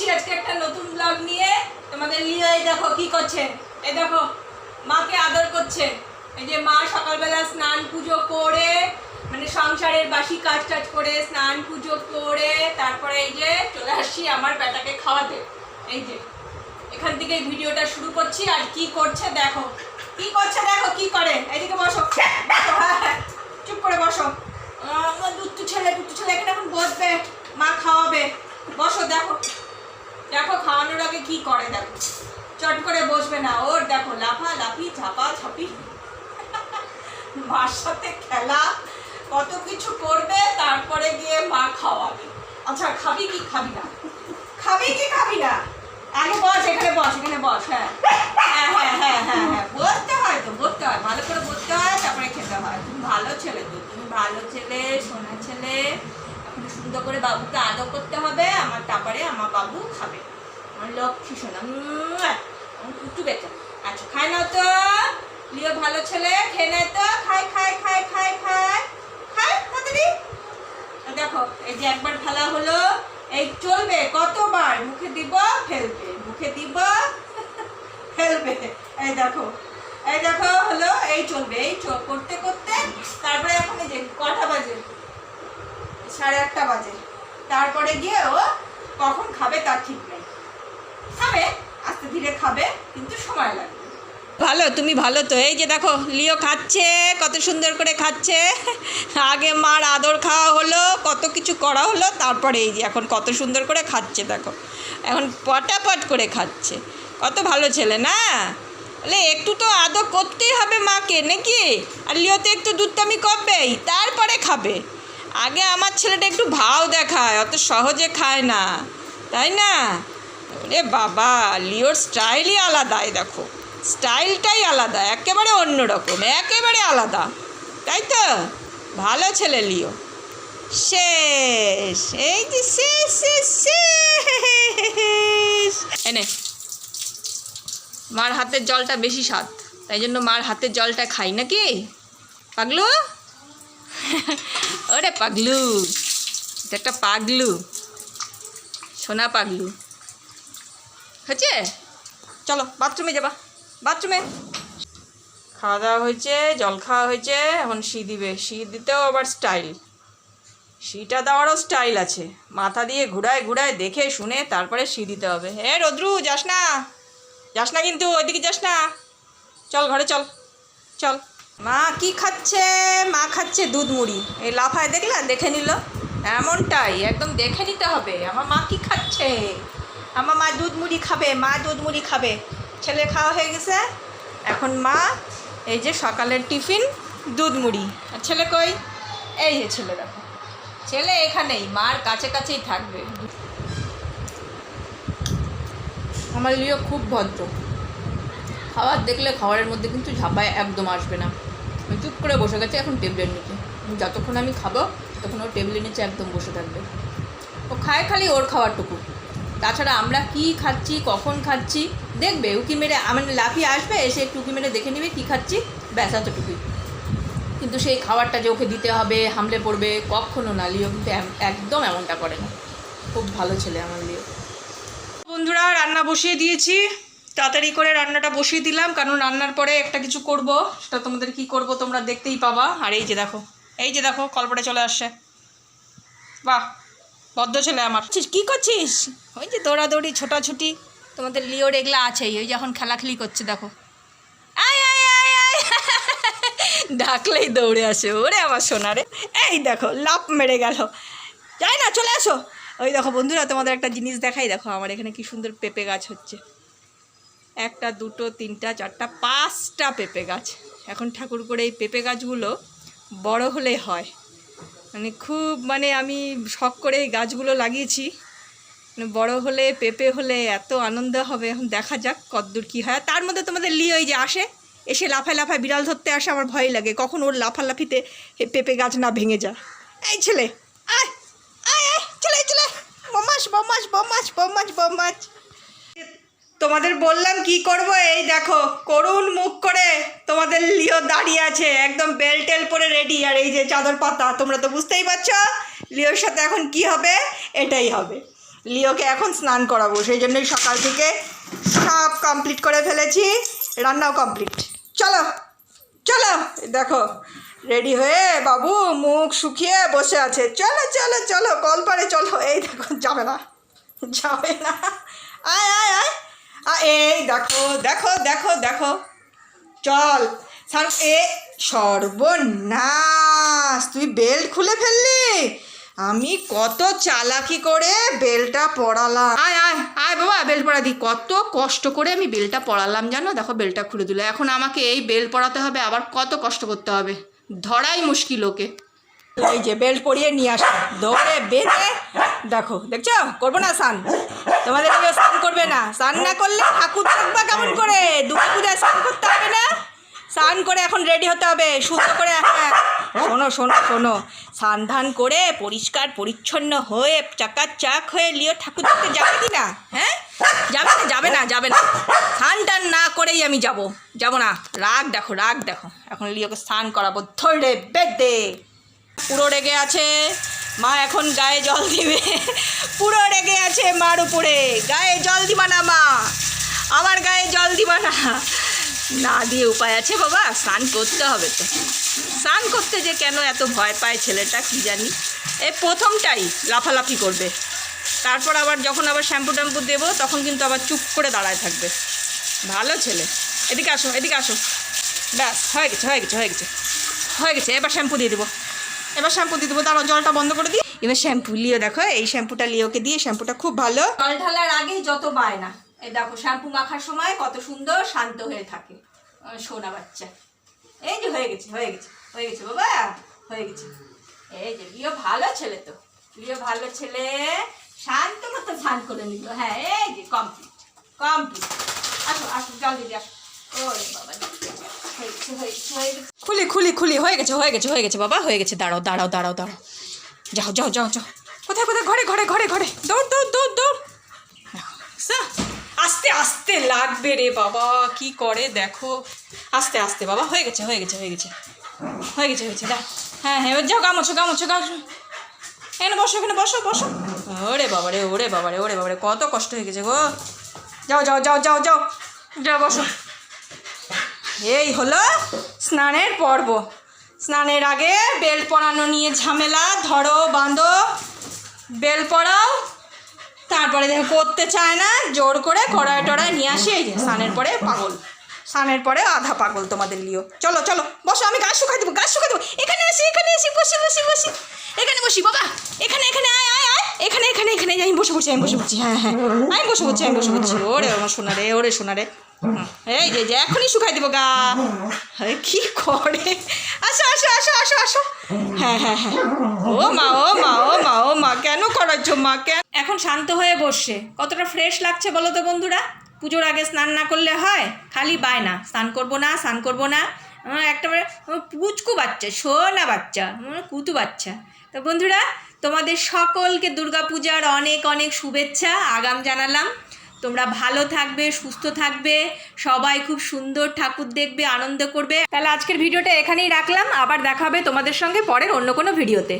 এসছি আজকে একটা নতুন ব্লগ নিয়ে তোমাদের লিও এই দেখো কি করছে। এই দেখো, মাকে আদর করছে। এই যে মা সকালবেলা স্নান পুজো করে মানে সংসারের বাসি কাজ টাজ করে স্নান পুজো করে, তারপরে এই যে চলে আসছি আমার বেটাকে খাওয়াতে। এই যে, এখান থেকে ভিডিওটা শুরু করছি। আর কি করছে দেখো। কি করছে দেখো, কি করে? এইদিকে বসো। চুপ করে বসো। দুট্টু ছেলে দুট্টু ছেলে এখানে এখন বসবে। মা খাওয়াবে। বসো দেখো। দেখো খাওয়ানোর আগে কি করে দেখো? চট করে বসবে না ওর। দেখো লাফা লাফি ঝাপা ঝাপি মার সাথে খেলা কত কিছু করবে তারপরে গিয়ে মা খাওয়াবে। আচ্ছা খাবি কি? খাবি না। খাবি কি খাবি না? আগে বস এখানে বস এখানে বস হ্যাঁ। হ্যাঁ হ্যাঁ হ্যাঁ হ্যাঁ হ্যাঁ। বলতে হয় তো বলতে হয়। ভালো করে বলতে হয় তারপরে খেতে হয়। তুমি ভালো ছেলে তো তুমি ভালো ছেলে সোনা ছেলে। সুন্দর করে বাবুকে আদর করতে হবে আমার তারপরে আমার বাবু খাবে। আমার লক্ষ্মী সোনা উম, আমার কুটু বেটা আচ্ছা খায় না তো। লিও ভালো ছেলে খেয়ে নেয় তো। খাই খাই খাই খাই খাই খাই দেখো এই যে একবার ফেলা হলো এই চলবে কতবার? মুখে দিব ফেলবে। মুখে দিব ফেলবে। এই দেখো এই দেখো হলো এই চলবে এই করতে করতে তারপরে এখন এই যে কটা বাজে? সাড়ে আটটা বাজে। তারপরে গিয়ে ও কখন খাবে তার ঠিক নেই। খাবে, আস্তে ধীরে খাবে, কিন্তু সময় লাগবে। ভালো, তুমি ভালো তো। এই যে দেখো, লিও খাচ্ছে, কত সুন্দর করে খাচ্ছে। আগে মার আদর খাওয়া হলো, কত কিছু করা হলো, তারপরে এই যে এখন কত সুন্দর করে খাচ্ছে, দেখো। এখন পটাপট করে খাচ্ছে। কত ভালো ছেলে, না? বলে, একটু তো আদর করতেই হবে মাকে, নাকি? আর লিও তো একটু দুধটামি করবেই, তারপরে খাবে। আগে আমার ছেলেটা একটু ভাও দেখায়, অত সহজে খায় না। তাই না? ওরে বাবা, লিওর স্টাইলই আলাদা দেখো। স্টাইলটাই আলাদা, একেবারে অন্যরকম, একেবারে আলাদা। তাই তো? ভালো ছেলে, লিও। শেষ। এই যে শেষ শেষ এনে মার হাতের জলটা বেশি স্বাদ, তাই জন্য মার হাতের জলটা খাই, নাকি? পাগলু? ওরে পাগলু একটা পাগলু, সোনা পাগলু। হয়েছে? চলো, বাথরুমে যাবা, বাথরুমে। খাওয়া দাওয়া হয়েছে, জল খাওয়া হয়েছে, এখন শি দিবে। শি দিতেও আবার স্টাইল শিটা দেওয়ারও স্টাইল আছে। মাথা দিয়ে ঘুরায় ঘুরায় দেখে শুনে তারপরে শি দিতে হবে। হে রদ্রু, যাস না। যাস না কিন্তু, ওইদিকে যাস না। চল, ঘরে চল। চল। মা কি খাচ্ছে? মা খাচ্ছে দুধ মুড়ি। এই লাফায় দেখলা দেখে নিল। এমনটাই, একদম দেখে নিতে হবে। আমার মা কি খাচ্ছে? আমার মা দুধ মুড়ি খাবে, মা দুধ মুড়ি খাবে। ছেলে খাওয়া হয়ে গেছে। এখন মা, এই যে সকালের টিফিন, দুধ মুড়ি। আর ছেলে কই? এই যে ছেলে দেখো। ছেলে এখানেই, মার কাছে কাছেই থাকবে। আমার লিও খুব ভদ্র। খাবার দেখলে খাবারের মধ্যে কিন্তু ঝাপায় একদম আসবে না। চুপ করে বসে গেছে, এখন টেবিলের নিচে। যতক্ষণ আমি খাব, ততক্ষণ ও টেবিলের নিচে একদম বসে থাকবে। ও খায় খালি ওর খাবারটুকু তাছাড়া আমরা কি খাচ্ছি, কখন খাচ্ছি, দেখবে, উকি মেরে আমার লাফিয়ে আসবে, এসে একটু উকি মেরে দেখে নেবে কী খাচ্ছি, ব্যাস, এতটুকুই। কিন্তু সেই খাবারটা যে ওকে দিতে হবে, হামলে পড়বে, কখনো না, লিও কিন্তু একদম এমনটা করে না। খুব ভালো ছেলে আমার লিও। বন্ধুরা, রান্না বসিয়ে দিয়েছি। তাড়াতাড়ি করে রান্নাটা বসিয়ে দিলাম, কারণ রান্নার পরে একটা কিছু করব। সেটা তোমাদের কি করব তোমরা দেখতেই পাবা। আর এই যে দেখো, এই যে দেখো, কল্পটা চলে আসছে। বাহ, বদ্ধ ছেলে আমার। কি করছিস? ওই যে দৌড়াদৌড়ি, ছোটাছুটি। তোমাদের লিওর এগুলো আছেই ওই যখন খেলাখেলি করছে, দেখো। আয় ডাকলেই দৌড়ে আসে। ওরে আমার সোনারে এই দেখো, লাফ মেরে গেল। যাই না, চলে আসো। ওই দেখো বন্ধুরা, তোমাদের একটা জিনিস দেখাই। দেখো, আমার এখানে কি সুন্দর পেঁপে গাছ হচ্ছে। একটা, দুটো, তিনটা, চারটা, পাঁচটা পেঁপে গাছ। এখন ঠাকুর করে এই পেঁপে গাছগুলো বড় হলে হয়। মানে খুব মানে আমি শখ করে এই গাছগুলো লাগিয়েছি। মানে বড় হলে, পেঁপে হলে এত আনন্দ হবে। এখন দেখা যাক কতদূর কী হয়। তার মধ্যে তোমাদের লি ওই যে আসে, এসে লাফায় লাফায় বিড়াল ধরতে আসে, আমার ভয় লাগে। কখন ওর লাফালাফিতে পেঁপে গাছ না ভেঙে যায়। এই ছেলে আয় আয়, চলে চলে। বমাস বমাস বমাস বমাস বমাস। তোমাদের বললাম কি করব? এই দেখো করুণ মুখ করে। তোমাদের লিও দাঁড়িয়ে আছে, একদম বেল টেল পরে রেডি আর এই যে চাদর পাতা, তোমরা তো বুঝতেই পারছ, লিওর সাথে এখন কি হবে? এটাই হবে। লিওকে এখন স্নান করাবো, সেই জন্যই সকাল থেকে সব কমপ্লিট করে ফেলেছি। রান্নাও কমপ্লিট চলো চলো, দেখো রেডি হয়ে বাবু মুখ শুকিয়ে বসে আছে। চলো চলো চলো কল কলপারে চলো। এই দেখো, যাবে না যাবে না। আয় আয় আয়। এই দেখো দেখো দেখো দেখো। চল। সার এ সর্বনাশ। তুই বেল্ট খুলে ফেললি? আমি কত চালাকি করে বেলটা পড়ালাম। আয় আয় আয় বাবা বেল পড়া দি। কত কষ্ট করে আমি বেলটা পড়ালাম জানো? দেখো বেলটা খুলে দিল। এখন আমাকে এই বেল পড়াতে হবে আবার কত কষ্ট করতে হবে। ধরাই মুশকিল ওকে। এই যে বেল্ট পরিয়ে নিয়ে আসো। দৌড়ে বেঁধে দেখো, দেখছ? করব না, স্নান। তোমাদের কেউ স্নান করবে না। স্নান না করলে ঠাকুর থাকবা কেমন করে? দুপুর পূজায় স্নান করতে হবে না? স্নান করে এখন রেডি হতে হবে। সুন্দর করে হ্যাঁ। শোনো শোনো শোনো। স্নান ধান করে পরিষ্কার, পরিচ্ছন্ন হয়ে চাকাচাক হয়ে লিও ঠাকুর দেখতে যাবে কি না? হ্যাঁ? যাবে না যাবে না যাবে না। স্নান টান না করেই আমি যাব। যাব না। রাগ দেখো রাগ দেখো। এখন লিওকে স্নান করাবো ধরে বেদে পুরো রেগে আছে। মা এখন গায়ে জল দিবে। পুরো রেগে আছে মার উপরে। গায়ে জল দিবা না, মা। আমার গায়ে জল দিবা না। না দিয়ে উপায় আছে বাবা, স্নান করতে হবে তো। স্নান করতে যে কেন এত ভয় পায় ছেলেটা, কি জানি। এ প্রথমটাই লাফালাফি করবে। তারপর আবার যখন আবার শ্যাম্পু ট্যাম্পু দেবো, তখন কিন্তু আবার চুপ করে দাঁড়ায় থাকবে। ভালো ছেলে। এদিকে আসো এদিকে আসো। ব্যাস, হয়ে গেছে হয়ে গেছে হয়ে গেছে। হয়ে গেছে, এবার শ্যাম্পু দিয়ে দেবো। এবার শ্যাম্পু দিয়ে দেবো। দাঁড়াও জলটা বন্ধ করে দিই। এবার শ্যাম্পু লিও দেখো এই শ্যাম্পুটা লিওকে দিয়ে শ্যাম্পুটা খুব ভালো। জল ঢালার আগেই যত বায় না এই দেখো শ্যাম্পু মাখার সময় কত সুন্দর শান্ত হয়ে থাকে। সোনা বাচ্চা। এই যে হয়ে গেছে হয়ে গেছে হয়ে গেছে বাবা হয়ে গেছে। এই যে লিও ভালো ছেলে তো। লিও ভালো ছেলে শান্ত মতো স্নান করে নিল। হ্যাঁ এই যে কমপ্লিট কমপ্লিট আসো আসো জল দিদি আসো। ওরে বাবা হয়ে গেছে হয়ে গেছে হয়ে গেছে। খুলি খুলি খুলি হয়ে গেছে হয়ে গেছে হয়ে গেছে বাবা হয়ে গেছে দাঁড়াও দাঁড়াও দাঁড়াও দাঁড়াও। যাও যাও যাও যাও। কোথায় কোথায়? ঘরে ঘরে ঘরে ঘরে। দৌড় দৌড় দৌড় দৌড়। সা, আস্তে আস্তে লাগবে রে বাবা কি করে দেখো। আস্তে আস্তে বাবা হয়ে গেছে হয়ে গেছে হয়ে গেছে। হয়ে গেছে হয়েছে দা হ্যাঁ হ্যাঁ যাও গামোছো গামোছো গামোছো। এখানে বসো এখানে বসো বসো। ওরে বাবা রে ওরে বাবা রে ওরে বাবা রে কত কষ্ট হয়ে গেছে গো। যাও যাও যাও যাও যাও। যাও বসো। এই হলো স্নানের পর্ব। স্নানের আগে বেল পরানো নিয়ে ঝামেলা, ধরো, বাঁধো, বেল পরাও, তারপরে দেখো করতে চায় না, জোর করে কড়ায় টড়ায় নিয়ে আসি, এই যে স্নানের পরে পাগল। স্নানের পরে আধা পাগল তোমাদের লিও। চলো চলো, বসো, আমি গাছ শুকাই দেবো, গাছ শুকাই দেবো। এখানে আসি এখানে আসি, বসি বসি বসি। এখানে বসি, বাবা, এখানে এখানে, আয় আয় আয়। এখানে এখানে এখানে আমি বসে বসি আমি বসে বসছি হ্যাঁ হ্যাঁ। আমি বসে বসছি আমি বসে বসছি ওরে, আমার সোনা রে ওরে সোনা রে এই যে যে, এখনই শুকাই দেবো গা। কি করে? আসো আসো আসো আসো আসো। হ্যাঁ হ্যাঁ হ্যাঁ। ও মা ও মা ও মা ও মা, কেন করাচ্ছ মা, কেন? এখন শান্ত হয়ে বসছে। কতটা ফ্রেশ লাগছে বলো তো বন্ধুরা? পুজোর আগে স্নান না করলে হয়? খালি বায়না স্নান করব না, স্নান করব না। একটা পুচকু বাচ্চা, সোনা বাচ্চা কুতু বাচ্চা। তো বন্ধুরা, তোমাদের সকলকে দুর্গাপূজার অনেক অনেক শুভেচ্ছা। আগাম জানালাম। তোমরা ভালো থাকবে, সুস্থ থাকবে, সবাই খুব সুন্দর ঠাকুর দেখবে, আনন্দ করবে। তাহলে আজকের ভিডিওটা এখানেই রাখলাম, আবার দেখা হবে তোমাদের সঙ্গে পরের অন্য কোনো ভিডিওতে।